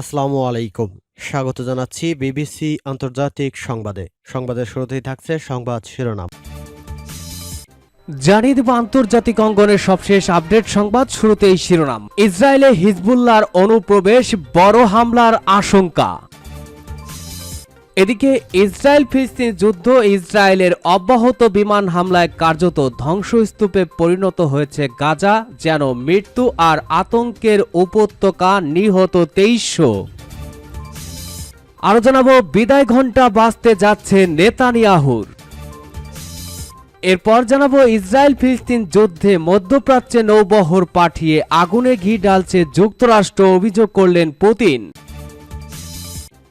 আসসালামু আলাইকুম। স্বাগত জানাচ্ছি বিবিসি আন্তর্জাতিক সংবাদে। সংবাদের শুরুতেই থাকছে সংবাদ শিরোনাম। জানিয়ে দেব আন্তর্জাতিক অঙ্গনের সবশেষ আপডেট সংবাদ শুরুতেই শিরোনাম। ইসরায়েলে হিজবুল্লাহর অনুপ্রবেশ বড় হামলার আশঙ্কা। এদিকে ইসরায়েল ফিলিস্তিন যুদ্ধ ইসরায়েলের অব্যাহত বিমান হামলায় কার্যত ধ্বংসস্তূপে পরিণত হয়েছে গাজা, যেন মৃত্যু আর আতঙ্কের উপত্যকা নিহত তেইশশো। আরও জানাব, বিদায় ঘণ্টা বাঁচতে যাচ্ছে নেতানিয়াহুর। এরপর জানাব ইসরায়েল ফিলিস্তিন যুদ্ধে মধ্যপ্রাচ্যে নৌবহর পাঠিয়ে আগুনে ঘি ডালছে যুক্তরাষ্ট্র, অভিযোগ করলেন পুতিন।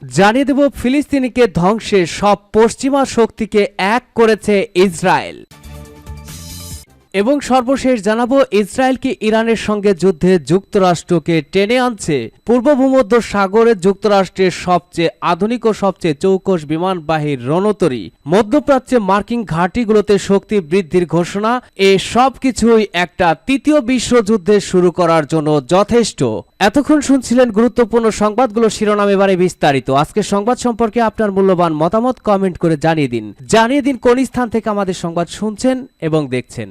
জানিয়ে দেব ফিলিস্তিনিকে ধ্বংসে সব পশ্চিমা শক্তিকে এক করেছে ইসরায়েল। এবং সর্বশেষ জানাব ইসরায়েলকে ইরানের সঙ্গে যুদ্ধে যুক্তরাষ্ট্রকে টেনে আনছে? পূর্ব ভূমধ্য সাগরে যুক্তরাষ্ট্রের সবচেয়ে আধুনিক ও সবচেয়ে চৌকস বিমানবাহী রণতরী, মধ্যপ্রাচ্যে মার্কিন ঘাঁটিগুলোতে শক্তি বৃদ্ধির ঘোষণা, এ সব কিছুই একটা তৃতীয় বিশ্বযুদ্ধে শুরু করার জন্য যথেষ্ট। এতক্ষণ শুনছিলেন গুরুত্বপূর্ণ সংবাদগুলো, শিরোনাম এবারে বিস্তারিত। আজকে সংবাদ সম্পর্কে আপনার মূল্যবান মতামত কমেন্ট করে জানিয়ে দিন। জানিয়ে দিন কোন স্থান থেকে আমাদের সংবাদ শুনছেন এবং দেখছেন।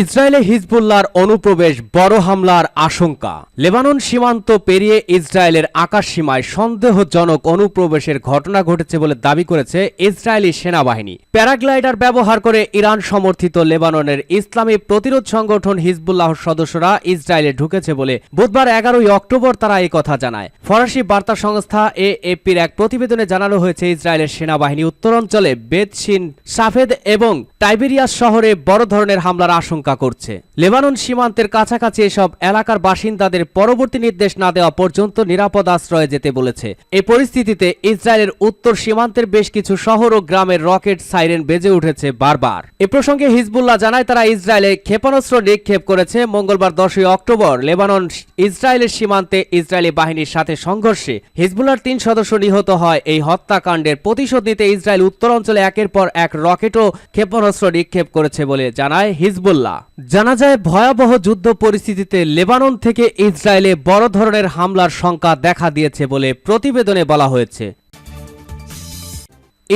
ইসরায়েলে হিজবুল্লাহর অনুপ্রবেশ বড় হামলার আশঙ্কা। লেবানন সীমান্ত পেরিয়ে ইসরায়েলের আকাশ সীমায় সন্দেহজনক অনুপ্রবেশের ঘটনা ঘটেছে বলে দাবি করেছে ইসরায়েলি সেনাবাহিনী। প্যারাগ্লাইডার ব্যবহার করে ইরান সমর্থিত লেবাননের ইসলামী প্রতিরোধ সংগঠন হিজবুল্লাহর সদস্যরা ইসরায়েলে ঢুকেছে বলে বুধবার এগারোই অক্টোবর তারা এই কথা জানায়। ফরাসি বার্তা সংস্থা এ এপির এক প্রতিবেদনে জানানো হয়েছে, ইসরায়েলের সেনাবাহিনী উত্তরাঞ্চলে বেদশিন সাফেদ এবং টাইবেরিয়াস শহরে বড় ধরনের হামলার আশঙ্কা করছে। লেবানন সীমান্তের কাছাকাছি এসব এলাকার বাসিন্দাদের পরবর্তী নির্দেশ না দেওয়া পর্যন্ত নিরাপদ আশ্রয়ে যেতে বলেছে। এই পরিস্থিতিতে ইসরায়েলের উত্তর সীমান্তের বেশ কিছু শহর ও গ্রামের রকেট সাইরেন বেজে উঠেছে বারবার। এ প্রসঙ্গে হিজবুল্লাহ জানায়, তারা ইসরায়েলে ক্ষেপণাস্ত্র নিক্ষেপ করেছে। মঙ্গলবার দশই অক্টোবর লেবানন ইসরায়েলের সীমান্তে ইসরায়েলি বাহিনীর সাথে সংঘর্ষে হিজবুল্লাহর তিন সদস্য নিহত হয়। এই হত্যাকাণ্ডের প্রতিশোধ নিতে ইসরায়েল উত্তর অঞ্চলে একের পর এক রকেট ও ক্ষেপণাস্ত্র নিক্ষেপ করেছে বলে জানায় হিজবুল্লাহ। জানা যায়, ভয়াবহ যুদ্ধ পরিস্থিতিতে লেবানন থেকে ইসরায়েলে বড় ধরনের হামলার শঙ্কা দেখা দিয়েছে বলে প্রতিবেদনে বলা হয়েছে।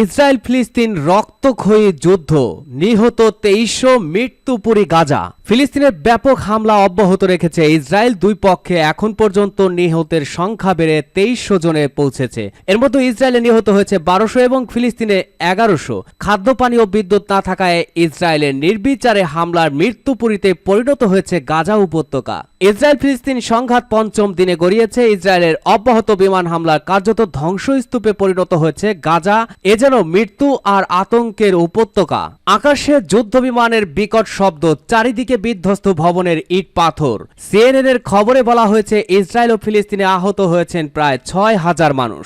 ইসরায়েল ফিলিস্তিন রক্তক্ষয়ী যুদ্ধ, নিহত তেইশশো মৃত্যুপুরী গাজা। ফিলিস্তিনের ব্যাপক হামলা অব্যাহত রেখেছে ইসরায়েল দুই পক্ষে। এখন পর্যন্ত নিহতের সংখ্যা বেড়ে তেইশশো জনে পৌঁছেছে। এর মধ্যে ইসরায়েলে নিহত হয়েছে বারোশো এবং ফিলিস্তিনে এগারোশো। খাদ্য, পানি ও বিদ্যুৎ না থাকায় ইসরায়েলের নির্বিচারে হামলার মৃত্যুপুরীতে পরিণত হয়েছে গাজা উপত্যকা। ইসরায়েল ফিলিস্তিন সংঘাত পঞ্চম দিনে গড়িয়েছে। ইসরায়েলের অব্যাহত বিমান হামলার কার্যত ধ্বংসস্তূপে পরিণত হয়েছে গাজা। এ যেন মৃত্যু আর আতঙ্কের উপত্যকা। আকাশে যুদ্ধ বিমানের বিকট শব্দ, চারিদিকে বিধ্বস্ত ভবনের ইট পাথর। সিএনএন এর খবরে বলা হয়েছে, ইসরায়েল ও ফিলিস্তিনে আহত হয়েছেন প্রায় ছয় হাজার মানুষ।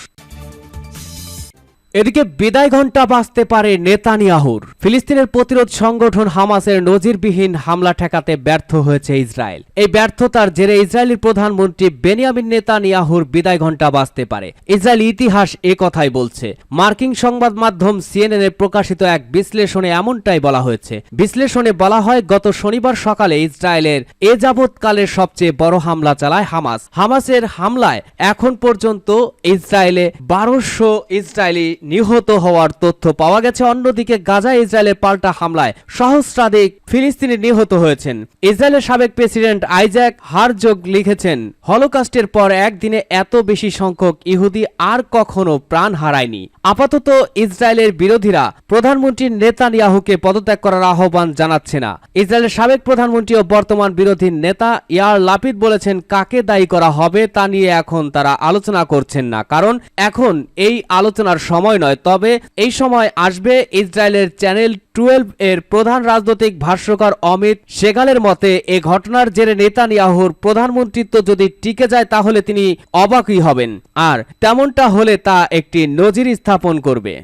এদিকে বিদায় ঘণ্টা বাঁচতে পারে নেতানিয়াহুর। ফিলিস্তিনের প্রতিরোধ সংগঠন হামাসের নজিরবিহীন হামলা ঠেকাতে ব্যর্থ হয়েছে ইসরায়েল। এই ব্যর্থতার জেরে ইসরায়েলের প্রধানমন্ত্রী বেনিয়ামিন নেতানিয়াহুর বিদায় ঘণ্টা বাঁচতে পারে। ইসরায়েল ইতিহাস এ কথাই বলছে। মার্কিন সংবাদ মাধ্যম সিএনএন এর প্রকাশিত এক বিশ্লেষণে এমনটাই বলা হয়েছে। বিশ্লেষণে বলা হয়, গত শনিবার সকালে ইসরায়েলের এ যাবৎকালের সবচেয়ে বড় হামলা চালায় হামাস। হামাসের হামলায় এখন পর্যন্ত ইসরায়েলে বারোশো ইসরায়েলি নিহত হওয়ার তথ্য পাওয়া গেছে। অন্যদিকে গাজা ইসরায়েলের পাল্টা হামলায় সহস্রাধিক ফিলিস্তিনি নিহত হয়েছেন। ইসরায়েলের সাবেক প্রেসিডেন্ট আইজ্যাক হারজোগ লিখেছেন, হলোকাস্টের পর একদিনে এত বেশি সংখ্যক ইহুদি আর কখনো প্রাণ হারায়নি। আপাতত ইসরায়েলের বিরোধীরা প্রধানমন্ত্রী নেতানিয়াহুকে পদত্যাগ করার আহ্বান জানাচ্ছে না। ইসরায়েলের সাবেক প্রধানমন্ত্রী ও বর্তমান বিরোধী নেতা ইয়ার লাপিদ বলেছেন, কাকে দায়ী করা হবে তা নিয়ে এখন তারা আলোচনা করছেন না। কারণ এখন এই আলোচনার সময় নয়, তবে এই সময় আসবে ইসরায়েলের চ্যানেল টুয়েলভ এর প্রধান রাজনৈতিক ভাষ্যকার অমিত সেগালের মতে, এ ঘটনার জেরে নেতানিয়াহুর প্রধানমন্ত্রিত্ব যদি টিকে যায়, তাহলে তিনি অবাকই হবেন। আর তেমনটা হলে তা একটি নজির স্থাপন করবে।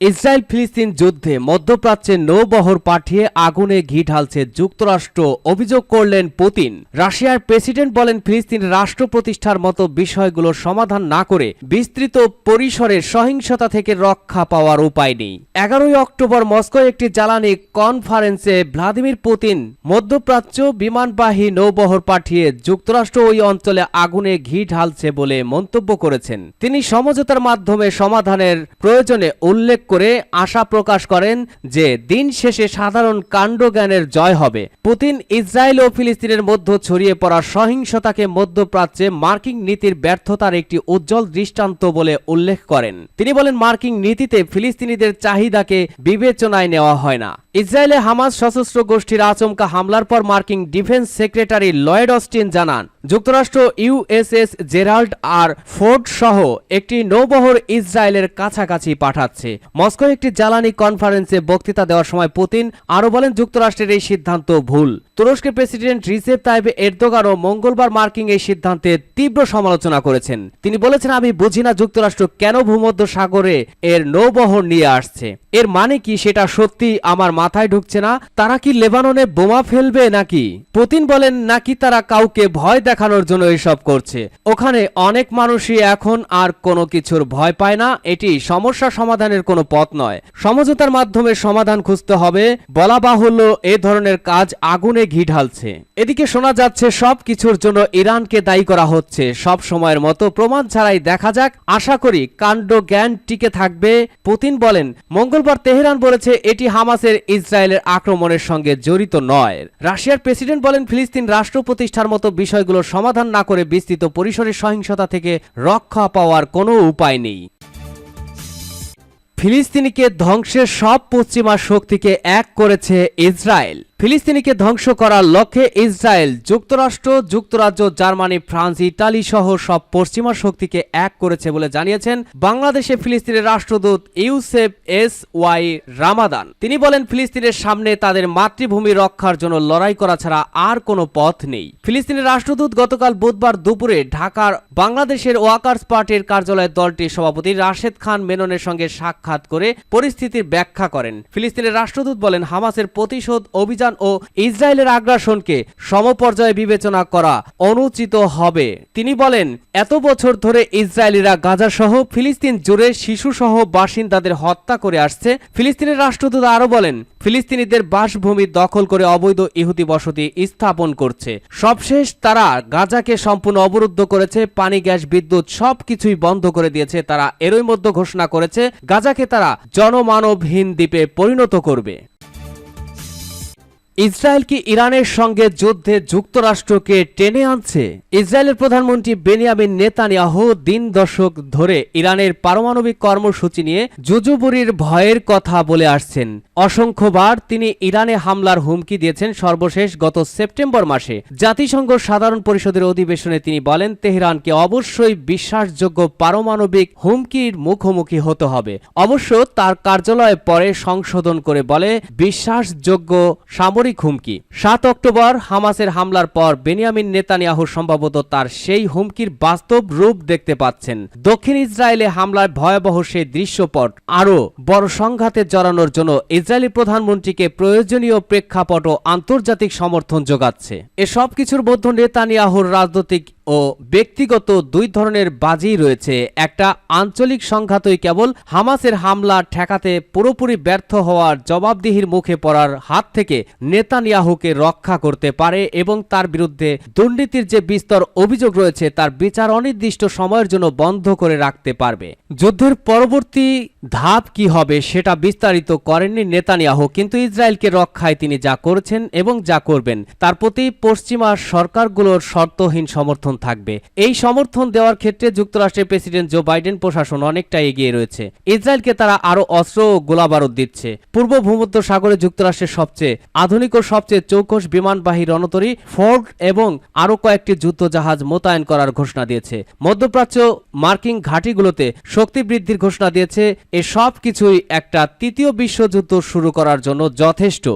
ইসরায়েল ফিলিস্তিন যুদ্ধে মধ্যপ্রাচ্যে নৌবহর পাঠিয়ে আগুনে ঘি ঢালছে যুক্তরাষ্ট্র। অভিযোগ করলেন পুতিন। রাশিয়ার প্রেসিডেন্ট বলেন ফিলিস্তিন রাষ্ট্র প্রতিষ্ঠার মতো বিষয়গুলোর সমাধান না করে বিস্তৃত পরিসরে সহিংসতা থেকে রক্ষা পাওয়ার উপায় নেই। এগারোই অক্টোবর মস্কোয় একটি জ্বালানি কনফারেন্সে ভ্লাদিমির পুতিন মধ্যপ্রাচ্য বিমানবাহী নৌবহর পাঠিয়ে যুক্তরাষ্ট্র ওই অঞ্চলে আগুনে ঘি ঢালছে বলে মন্তব্য করেছেন। তিনি সমঝোতার মাধ্যমে সমাধানের প্রয়োজনে উল্লেখ করে আশা প্রকাশ করেন যে দিন শেষে সাধারণ কাণ্ডজ্ঞানের জয় হবে। পুতিন ইসরায়েল ও ফিলিস্তিনের মধ্যে ছড়িয়ে পড়া সহিংসতাকে মধ্যপ্রাচ্যে মার্কিন নীতির ব্যর্থতার একটি উজ্জ্বল দৃষ্টান্ত বলে উল্লেখ করেন। তিনি বলেন, মার্কিন নীতিতে ফিলিস্তিনিদের চাহিদাকে বিবেচনায় নেওয়া হয় না। ইসরায়েলে হামাস সশস্ত্র গোষ্ঠীর আচমকা হামলার পর মার্কিন ডিফেন্স সেক্রেটারি লয়েড অস্টিন জানান যুক্তরাষ্ট্র ইউএসএস জেরাল্ড আর ফোর্ড সহ একটি নৌবহর ইসরায়েলের কাছাকাছি পাঠাচ্ছে। মস্কো একটি জ্বালানি কনফারেন্সে বক্তৃতা দেওয়ার সময় পুতিন আরও বলেন, যুক্তরাষ্ট্রের এই সিদ্ধান্ত ভুল। তুরস্কের প্রেসিডেন্ট রিসেপ তাইব এরদোগানও মঙ্গলবার মার্কিন এই সিদ্ধান্তের তীব্র সমালোচনা করেছেন। তিনি বলেছেন, আমি বুঝি না যুক্তরাষ্ট্র কেন ভূমধ্য সাগরে এর নৌবহর নিয়ে আসছে। এর মানে কি সেটা সত্যি আমার মাথায় ঢুকছে না? তারা কি লেবাননে বোমা ফেলবে নাকি? পুতিন বলেন, নাকি তারা কাউকে ভয় দেখানোর জন্য এসব করছে। ওখানে অনেক মানুষই এখন আর কোনো কিছুর ভয় পায় না। এটি সমস্যা সমাধানের কোনো পথ নয়। সমঝোতার মাধ্যমে সমাধান খুঁজতে হবে। বলা বাহুল্য এ ধরনের কাজ আগুনে ঘি ঢালছে। এদিকে শোনা যাচ্ছে সব কিছুর জন্য ইরানকে দায়ী করা হচ্ছে। সব সময়ের মতো প্রমাণ ছাড়াই দেখা যাক। আশা করি কাণ্ড জ্ঞান টিকে থাকবে। পুতিন বলেন, মঙ্গলবার তেহরান বলেছে এটি হামাসের ইসরায়েলের আক্রমণের সঙ্গে জড়িত নয়। রাশিয়ার প্রেসিডেন্ট বলেন, ফিলিস্তিন রাষ্ট্র প্রতিষ্ঠার মতো বিষয়গুলো সমাধান না করে বিস্তৃত পরিসরের সহিংসতা থেকে রক্ষা পাওয়ার কোনো উপায় নেই। ফিলিস্তিনিকে ধ্বংসের সব পশ্চিমা শক্তিকে এক করেছে ইসরায়েল। ফিলিস্তিনিকে ধ্বংস করার লক্ষ্যে ইসরায়েল, যুক্তরাষ্ট্র, যুক্তরাজ্য, জার্মানি, ফ্রান্স, ইতালি সহ সব পশ্চিমা শক্তিকে এক করেছে বলে জানিয়েছেন বাংলাদেশে ফিলিস্তিনের রাষ্ট্রদূত ইউসেফ এস ওয়াই রামাদান। তিনি বলেন, ফিলিস্তিনের সামনে তাদের মাতৃভূমি রক্ষার জন্য লড়াই করা ছাড়া আর কোনো পথ নেই। ফিলিস্তিনের রাষ্ট্রদূত গতকাল বুধবার দুপুরে ঢাকার বাংলাদেশের ওয়াকার্স পার্টির কার্যালয়ের দলটির সভাপতি রাশেদ খান মেননের সঙ্গে সাক্ষাৎ করে পরিস্থিতির ব্যাখ্যা করেন। ফিলিস্তিনের রাষ্ট্রদূত বলেন, হামাসের প্রতিশোধ অভিযান ও ইসরায়েলের আগ্রাসনকে সমপর্যায়ে বিবেচনা করা অনুচিত হবে। তিনি বলেন, এত বছর ধরে ইসরায়েলিরা গাজা সহ ফিলিস্তিন জুড়ে শিশু সহ বাসিন্দাদের হত্যা করে আসছে। ফিলিস্তিনের রাষ্ট্রদূত আরও বলেন, ফিলিস্তিনিদের বাসভূমি দখল করে অবৈধ ইহুদি বসতি স্থাপন করছে। সবশেষ তারা গাজাকে সম্পূর্ণ অবরুদ্ধ করেছে, পানি, গ্যাস, বিদ্যুৎ সবকিছুই বন্ধ করে দিয়েছে। তারা এরই মধ্যে ঘোষণা করেছে, গাজাকে তারা জনমানবহীন দ্বীপে পরিণত করবে। ইসরায়েল কি ইরানের সঙ্গে যুদ্ধে যুক্তরাষ্ট্রকে টেনে আনছে। ইসরায়েলের প্রধানমন্ত্রী বেনিয়ামিন নেতানিয়াহু দিন দশক ধরে ইরানের পারমাণবিক কর্মসূচি নিয়ে জুজুবুরির ভয়ের কথা বলে আসছেন। অসংখ্যবার তিনি ইরানে হামলার হুমকি দিয়েছেন সর্বশেষ গত সেপ্টেম্বর মাসে। জাতিসংঘ সাধারণ পরিষদের অধিবেশনে তিনি বলেন, তেহরানকে অবশ্যই বিশ্বাসযোগ্য পারমাণবিক হুমকির মুখোমুখি হতে হবে। অবশ্য তার কার্যালয়ে পরে সংশোধন করে বলে, বিশ্বাসযোগ্য সামরিক হুমকি। সাত অক্টোবর হামাসের হামলার পর বেনিয়ামিন নেতানিয়াহু সম্ভবত তার সেই হুমকির বাস্তব রূপ দেখতে পাচ্ছেন। দক্ষিণ ইসরায়েলে হামলার ভয়াবহ সেই দৃশ্যপট আরও বড় সংঘাতে জড়ানোর জন্য ইসরায়েলি প্রধানমন্ত্রীকে প্রয়োজনীয় প্রেক্ষাপট ও আন্তর্জাতিক সমর্থন যোগাচ্ছে। এসব কিছুর মধ্য নেতানিয়াহুর রাজনৈতিক ও ব্যক্তিগত দুই ধরনের বাজি রয়েছে। একটা আঞ্চলিক সংঘাতই কেবল হামাসের হামলা ঠেকাতে পুরোপুরি ব্যর্থ হওয়ার জবাবদিহির মুখে পড়ার হাত থেকে নেতানিয়াহুকে রক্ষা করতে পারে এবং তার বিরুদ্ধে দুর্নীতির যে বিস্তর অভিযোগ রয়েছে, তার বিচার অনির্দিষ্ট সময়ের জন্য বন্ধ করে রাখতে পারবে। যুদ্ধের পরবর্তী ধাপ কি হবে সেটা বিস্তারিত করেননি নেতানিয়াহু, কিন্তু ইসরায়েলকে রক্ষায় তিনি যা করেছেন এবং যা করবেন, তার প্রতি পশ্চিমা সরকারগুলোর শর্তহীন সমর্থন থাকবে। এই সমর্থন দেওয়ার ক্ষেত্রে যুক্তরাষ্ট্রের প্রেসিডেন্ট জো বাইডেন প্রশাসন অনেকটা এগিয়ে রয়েছে। ইসরায়েলকে তারা আরও অস্ত্র ও গোলাবারুদ দিচ্ছে। পূর্ব ভূমধ্য সাগরে যুক্তরাষ্ট্রের সবচেয়ে আধুনিক ও সবচেয়ে চৌকস বিমানবাহী রণতরী ফোর্ড এবং আরও কয়েকটি যুদ্ধ জাহাজ মোতায়েন করার ঘোষণা দিয়েছে। মধ্যপ্রাচ্য মার্কিন ঘাঁটিগুলোতে শক্তি বৃদ্ধির ঘোষণা দিয়েছে এ সব কিছুই একটা তৃতীয় বিশ্বযুদ্ধ শুরু করার জন্য যথেষ্ট।